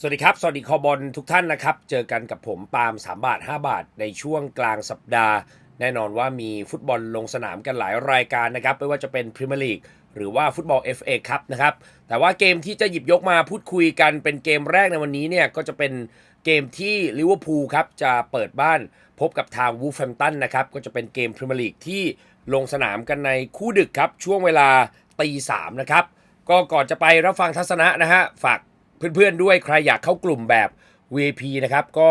สวัสดีครับ สวัสดีคอบอลทุกท่านนะครับ เจอกันกับผมปาล์ม3 บาท 5 บาท ในช่วงกลางสัปดาห์ แน่นอนว่ามีฟุตบอลลงสนามกันหลายรายการนะครับ ไม่ว่าจะเป็นพรีเมียร์ลีกหรือว่าฟุตบอล FA ครับนะครับ แต่ว่าเกมที่จะหยิบยกมาพูดคุยกันเป็นเกมแรกในวันนี้เนี่ยก็จะเป็นเกมที่ลิเวอร์พูลครับจะเปิดบ้านพบกับทางวูฟแฮมตันนะครับก็จะเป็นเกมพรีเมียร์ลีกที่ลงสนามกันในคู่ดึกครับช่วงเวลาตีสามนะครับก็ก่อนจะไปรับฟังทัศนะนะฮะฝาก เพื่อนๆด้วยใครอยากเข้ากลุ่มแบบ VIP นะครับก็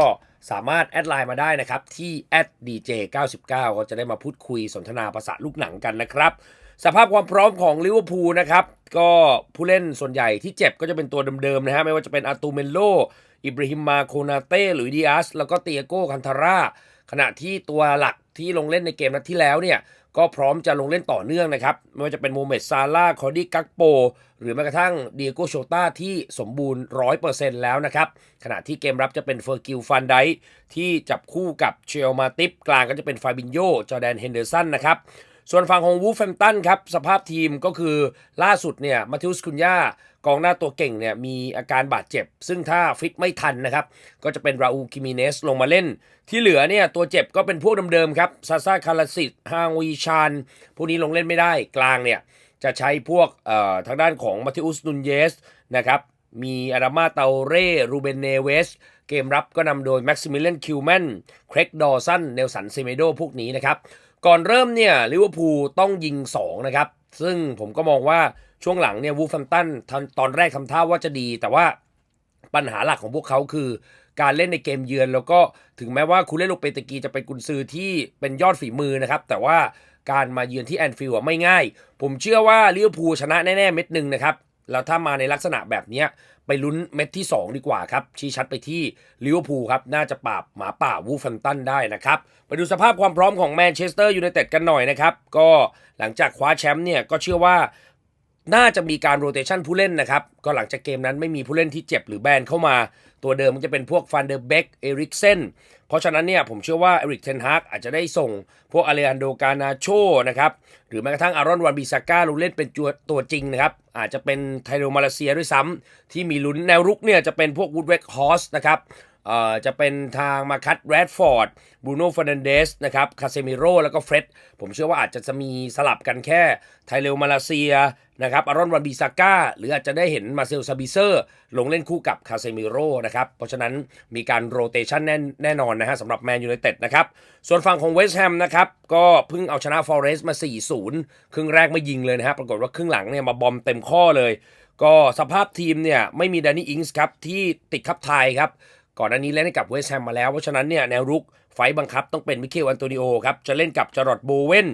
สามารถแอดไลน์มาได้นะครับ ที่ @dj99 ก็จะได้มาพูดคุยสนทนาภาษาลูกหนังกันนะครับ สภาพความพร้อมของลิเวอร์พูลนะครับ ก็ผู้เล่นส่วนใหญ่ที่เจ็บก็จะเป็นตัวเดิมๆนะฮะ ไม่ว่าจะเป็นอาตูเมโล อิบราฮิมมาโคนาเต้หรือดิอาสแล้วก็เตียโก้คันทาร่าขณะที่ตัวหลักที่ลงเล่นในเกมนัดที่แล้วเนี่ย ก็พร้อมจะลงเล่นต่อเนื่องนะครับ ไม่ว่าจะเป็นโมเมดซาร่าคอร์ดี้กักโป หรือแม้กระทั่งเดียโกโชต้าที่สมบูรณ์ 100%แล้วนะครับ ขณะที่เกมรับจะเป็นเฟอร์กิลฟันไดที่จับคู่กับเชลมาติปกลางก็จะเป็นฟาบินโยจอแดนเฮนเดอร์สันนะครับส่วนฝั่งของวูฟแฟมตันครับ สภาพทีมก็คือล่าสุดเนี่ยมาทิอุสคุนยา กองหน้าตัวเก่งเนี่ยมีอาการบาดเจ็บ ซึ่งถ้าฟิตไม่ทันนะครับ ก็จะเป็นราอูคิมิเนสลงมาเล่น ที่เหลือเนี่ยตัวเจ็บก็เป็นพวกเดิมๆครับซาซาคาราสิตฮางวีชานพวกนี้ลงเล่นไม่ได้กลางเนี่ยจะใช้พวกทางด้านของมาทิอุสนุนเยสนะครับมีอารามาเตาเร่รูเบนเนเวส เกมรับก็นำโดยแม็กซิมิเลียนคิวแมนเครกดอร์สันเนลสันเซเมโดพวกนี้นะครับ ก่อนเริ่มเนี่ยลิเวอร์พูลต้องยิง 2 นะครับ ซึ่งผมก็มองว่า ช่วงหลังเนี่ยวูฟแฟมตันตอนแรกทำท่าว่าจะดี แต่ว่าปัญหาหลักของพวกเขาคือ การเล่นในเกมเยือน แล้วก็ถึงแม้ว่าคูเล่โลเปตกีจะเป็นกุนซือที่เป็นยอดฝีมือนะครับ แต่ว่าการมาเยือนที่แอนฟิลด์ไม่ง่าย ผมเชื่อว่าลิเวอร์พูลชนะแน่ ๆ เม็ดหนึ่งนะครับแล้วถ้ามาในลักษณะแบบนี้ไปลุ้นเม็ดที่ 2 ดีกว่าครับ ชี้ชัดไปที่ลิเวอร์พูลครับ น่าจะปราบหมาป่าวูฟแฟมตันได้นะครับ ไปดูสภาพความพร้อมของแมนเชสเตอร์ยูไนเต็ดกันหน่อยนะครับ ก็หลังจากคว้าแชมป์เนี่ย ก็เชื่อว่า น่าจะมีการโรเตชันผู้เล่นนะครับ ก็หลังจากเกมนั้นไม่มีผู้เล่นที่เจ็บหรือแบนเข้ามา ตัวเดิมมันจะเป็นพวกฟันเดอร์เบกเอริกเซนเพราะฉะนั้นเนี่ยผมเชื่อว่าเอริกเทนฮากอาจจะได้ส่งพวกอเลอันโดกานาโชนะครับ หรือแม้กระทั่งอารอนวันบิซาก้าลงเล่นเป็นตัวตัวจริงนะครับ อาจจะเป็นไทโรมาเลเซียด้วยซ้ำที่มีลุ้นแนวรุกเนี่ยจะเป็นพวกวูดเวกฮอสนะครับ จะเป็นทางมาคัตแรดฟอร์ดบรูโน่ฟ r นันเดสนะครับคาเซมิโร่แล้วก็เฟร็ดผมเชื่อว่าอาจจะมีสลับกันแค่ไทเลวมาเลเซียนะครับอารอนวันบิซาก้าหรืออาจจะได้เห็นมาเซลซาบิเซอร์ ลงเล่นคู่กับคาเซมิโร่นะครับเพราะฉะนั้นมีการโรเตชันแน่แน่นอนนะฮะสำหรับแมนยูไนเต็ดนะครับ ส่วนฝั่งของเวสต์แฮมนะครับก็เพิ่งเอาชนะฟอเรสต์มา 4-0 ครึ่งแรกไม่ยิงเลยนะฮะปรากฏว่าครึ่งหลังเนี่ยมาบอมเต็มข้อเลย ก็สภาพทีมเนี่ยไม่มีดานี่อิงส์ครับที่ติดคับไทยครับ ก่อนหน้านี้เล่นให้กับเวสแฮมมาแล้ว เพราะฉะนั้นเนี่ยแนวรุกไฟบังคับต้องเป็นมิเคลอันโตนิโอครับ จะเล่นกับจอร์ดโบเวน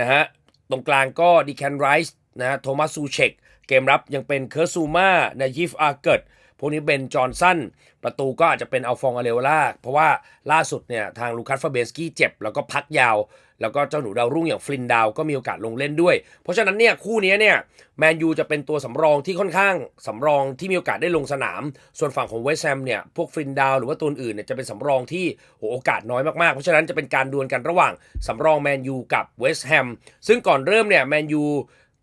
นะฮะ ตรงกลางก็ดีแคนไรส์นะฮะโทมัสซูเชกเกมรับยังเป็นเคอร์ซูมานายิฟอาเกิด พวกนี้เบนจอห์นสันประตูก็อาจจะเป็นอัลฟองอาเรโอลาเพราะว่าล่าสุดเนี่ยทางลูคัสฟาเบสกี้เจ็บแล้วก็พักยาว แล้วก็เจ้าหนูดาวรุ่งอย่างฟลินดาวก็มีโอกาสลงเล่นด้วย เพราะฉะนั้นเนี่ยคู่นี้เนี่ยแมนยูจะเป็นตัวสำรองที่ค่อนข้างสำรองที่มีโอกาสได้ลงสนาม ส่วนฝั่งของเวสแฮมเนี่ยพวกฟลินดาวหรือว่าตัวอื่นเนี่ยจะเป็นสำรองที่โโอกาสน้อยมากๆ เพราะฉะนั้นจะเป็นการดวลกันระหว่างสำรองแมนยูกับเวสแฮมซึ่งก่อนเริ่มเนี่ยแมนยู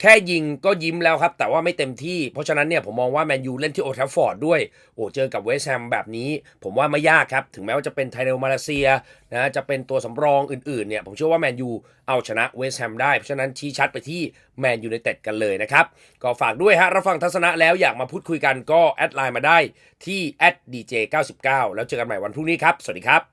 แค่ยิงก็ยิ้มแล้วครับ แต่ว่าไม่เต็มที่ เพราะฉะนั้นเนี่ยผมมองว่าแมนยูเล่นที่โอทัฟฟอร์ดด้วย โอ้เจอกับเวสแฮมแบบนี้ ผมว่าไม่ยากครับ ถึงแม้ว่าจะเป็นไทเรลมาเลเซียนะจะเป็นตัวสำรองอื่นๆเนี่ยผมเชื่อว่าแมนยูเอาชนะเวสแฮมได้ เพราะฉะนั้นชี้ชัดไปที่แมนยูในเต็ดกันเลยนะครับ ก็ฝากด้วยฮะรับฟังทัศนะแล้วอยากมาพูดคุยกันก็แอดไลน์มาได้ที่ @dj99 แล้วเจอกันใหม่วันพรุ่งนี้ครับ สวัสดีครับ